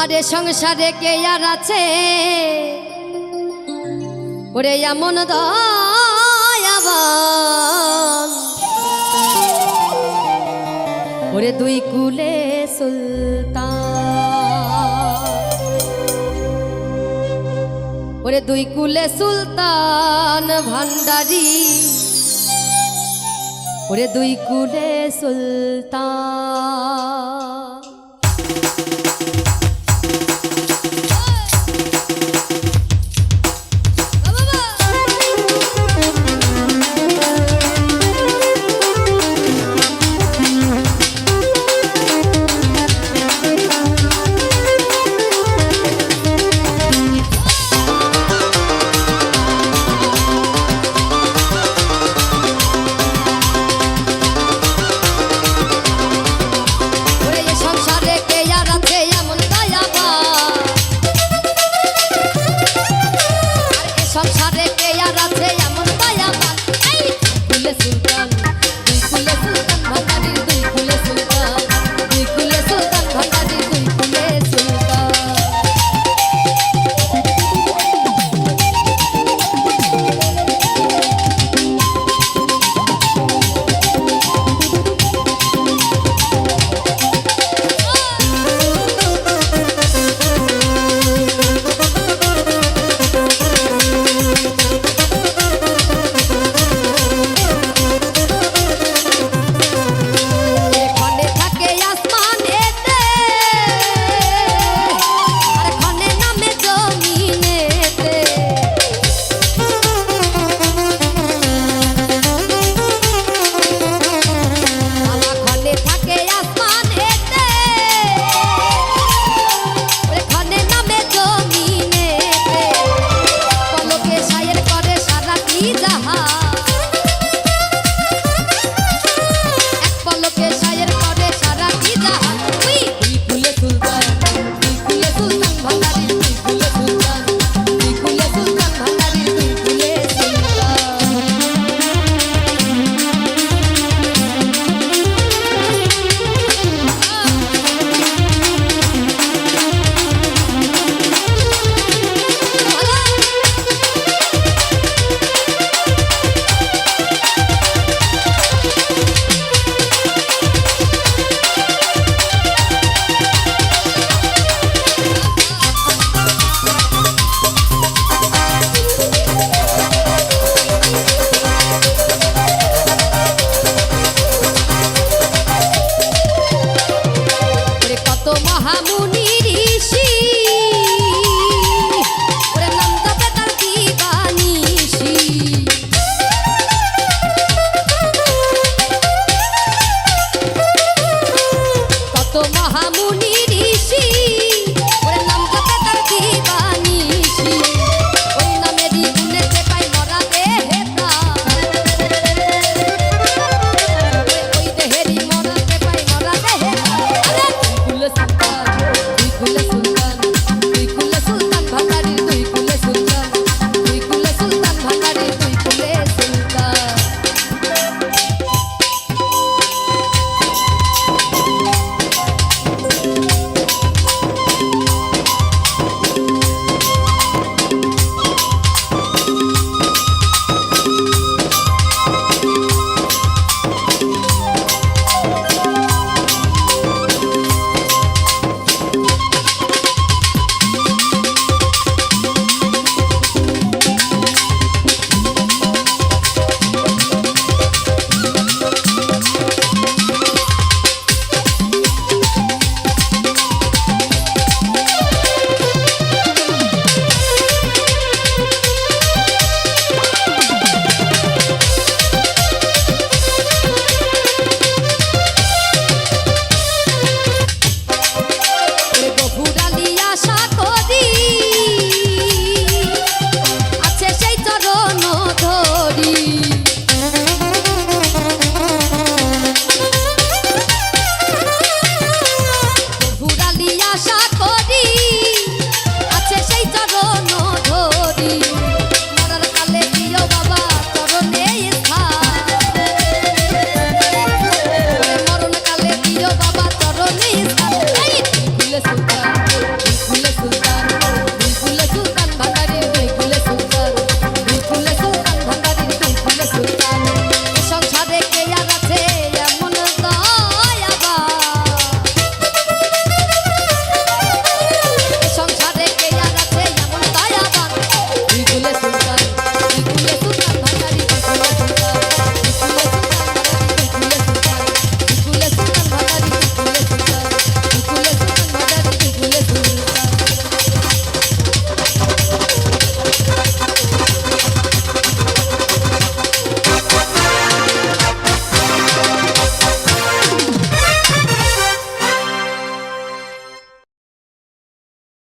আরে সংসারে কে আর আছে? ওরে এমন ওরে দুই কুলে সুলতান। ওরে দুই কুলে সুলতান ভান্ডারি। ওরে দুই কুলে সুলতান।